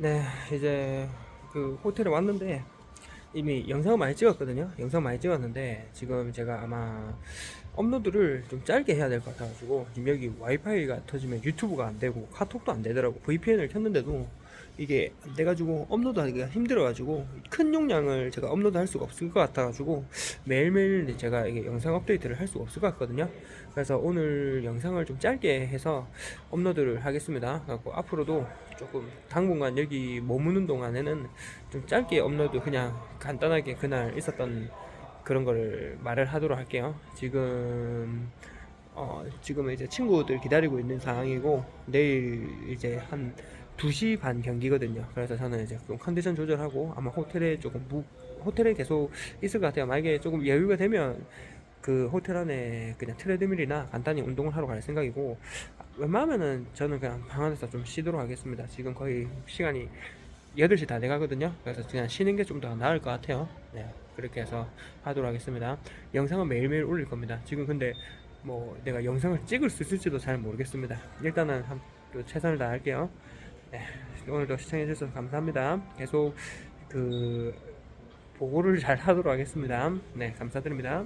네, 이제 그 호텔에 왔는데 이미 영상을 많이 찍었거든요. 영상 많이 찍었는데 지금 제가 아마 업로드를 좀 짧게 해야 될 것 같아가지고 지금 여기 와이파이가 터지면 유튜브가 안 되고 카톡도 안 되더라고. VPN을 켰는데도 이게 안 돼가지고 업로드하기가 힘들어가지고 큰 용량을 제가 업로드할 수가 없을 것 같아가지고 매일매일 제가 이게 영상 업데이트를 할 수가 없을 것 같거든요. 그래서 오늘 영상을 좀 짧게 해서 업로드를 하겠습니다. 그래갖고 앞으로도 조금 당분간 여기 머무는 동안에는 좀 짧게 업로드 그냥 간단하게 그날 있었던 그런 거를 말을 하도록 할게요. 지금 어 지금은 이제 친구들 기다리고 있는 상황이고 내일 이제 한 2시 반 경기거든요. 그래서 저는 이제 좀 컨디션 조절하고 아마 호텔에 조금 묵 호텔에 계속 있을 것 같아요. 만약에 조금 여유가 되면 그 호텔 안에 그냥 트레드밀이나 간단히 운동을 하러 갈 생각이고 웬만하면은 저는 그냥 방 안에서 좀 쉬도록 하겠습니다. 지금 거의 시간이 8시 다 돼가거든요. 그래서 그냥 쉬는 게 좀 더 나을 것 같아요. 네. 그렇게 해서 하도록 하겠습니다. 영상은 매일매일 올릴 겁니다. 지금 근데 뭐 내가 영상을 찍을 수 있을지도 잘 모르겠습니다. 일단은 한, 또 최선을 다할게요. 네. 오늘도 시청해주셔서 감사합니다. 계속 그 보고를 잘 하도록 하겠습니다. 네. 감사드립니다.